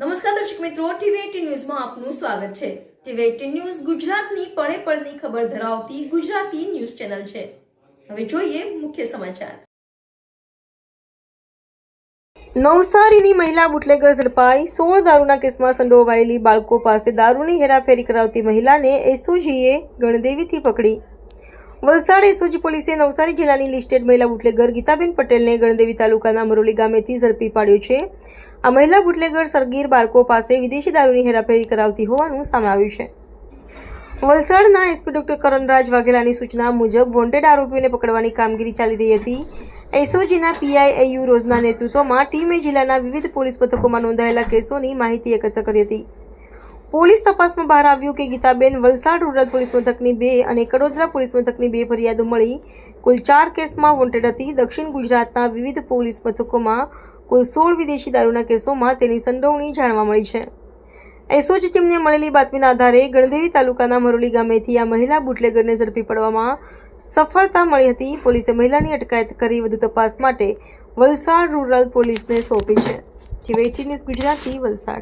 નમસ્કાર દર્શક મિત્રો ટીવી ન્યૂઝમાં આપનું સ્વાગત છે. ટીવી એટીન ન્યૂઝ ગુજરાતની પળે પળની ખબર ધરાવતી ગુજરાતી ન્યૂઝ ચેનલ છે. હવે જોઈએ મુખ્ય સમાચાર. નવસારીની મહિલા બુટલેગર ઝડપાઈ સોળ દારૂના કેસમાં સંડોવાયેલી બાળકો પાસે દારૂની હેરાફેરી કરાવતી મહિલાને એસઓજીએ ગણદેવીથી પકડી. વલસાડ એસઓજી પોલીસે નવસારી જિલ્લાની લિસ્ટેડ મહિલા બુટલેગર ગીતાબેન પટેલને ગણદેવી તાલુકાના મરોલી ગામેથી ઝડપી પાડ્યો છે. આ મહિલા બુટલેગર સરગીર બાળકો પાસે વિદેશી દારૂની હેરાફેરી કરાવતી હોવાનું સામે આવ્યું છે. વલસાડના એસપી ડોક્ટર કરણરાજ વાઘેલાની સૂચના મુજબ વોન્ટેડ આરોપીઓને પકડવાની કામગીરી ચાલી રહી હતી. એસઓજીના પીઆઈએયુ રોજના નેતૃત્વમાં ટીમે જિલ્લાના વિવિધ પોલીસ મથકોમાં નોંધાયેલા કેસોની માહિતી એકત્ર કરી હતી. પોલીસ તપાસમાં બહાર આવ્યું કે ગીતાબેન વલસાડ રૂરલ પોલીસ મથકની બે અને કડોદરા પોલીસ મથકની બે ફરિયાદો મળી. કુલ ચાર કેસમાં વોન્ટેડ હતી. દક્ષિણ ગુજરાતના વિવિધ પોલીસ મથકોમાં કુલ સોળ વિદેશી દારૂના કેસોમાં તેની સંડોવણી જાણવા મળી છે. એસઓજી ટીમને મળેલી બાતમીના આધારે ગણદેવી તાલુકાના મરોલી ગામેથી આ મહિલા બુટલેગરને ઝડપી પડવામાં સફળતા મળી હતી. પોલીસે મહિલાની અટકાયત કરી વધુ તપાસ માટે વલસાડ રૂરલ પોલીસને સોંપી છે. જીવે ન્યૂઝ ગુજરાતી વલસાડ.